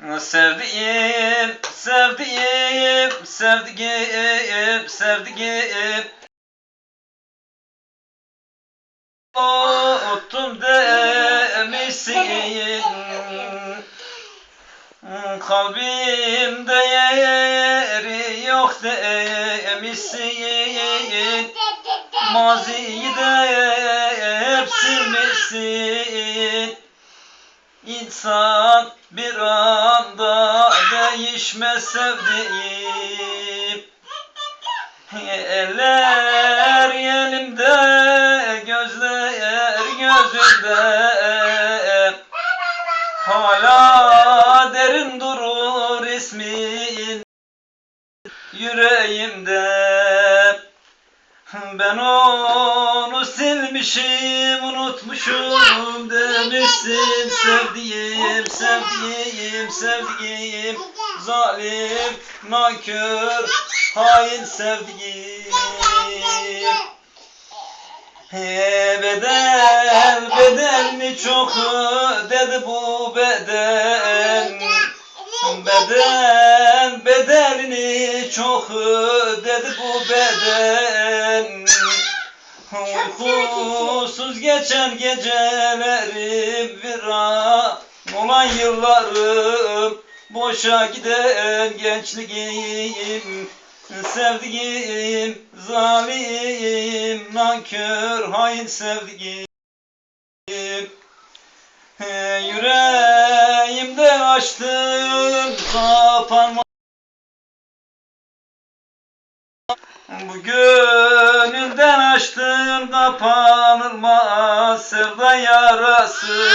Sevdiğim, sevdiğim, sevdiğim, sevdiğim. Unuttum demişsin. Kalbimde yeri yok demişsin. Maziyi de hep silmişsin İnsan bir anda değişmez sevdiğim Eller elimde, gözler gözümde. Hala derin durur ismin yüreğimde ben onu silmişim, unutmuşum demişsin. Sevdiğim, sevdiğim, sevdiğim Zalim, nankör, hain sevdiğim. He bedel, bedelini çok ödedi bu beden Beden, bedelini çok ödedi bu beden Uykusuz geçen gecelerim viran olan yıllarım. Boşa giden gençliğim Sevdiğim zalim, nankör, hain sevdiğim. Yüreğimde açtım kapanma Bu gönülden açtın kapanılmaz sevda yarası.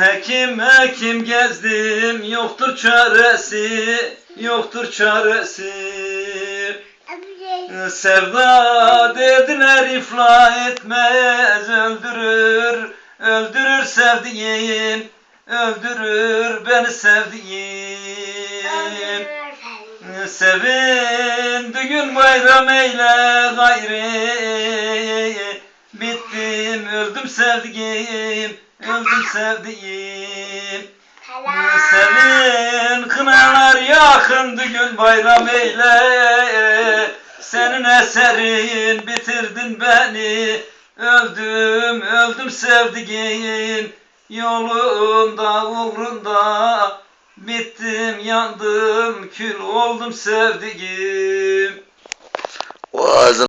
Hekim hekim gezdim yoktur çaresi yoktur çaresi. Sevda dediler iflah etmez öldürür öldürür sevdiğim öldürür beni sevdiğim Sevin düğün bayram eyle gayri Bittim öldüm sevdiğim öldüm sevdiğim. Sevin kınalar yakın düğün bayram eyle. Senin eserin bitirdin beni. Öldüm öldüm sevdiğim. Yolunda uğrunda Bittim yandım kül oldum sevdiğim. Ağzına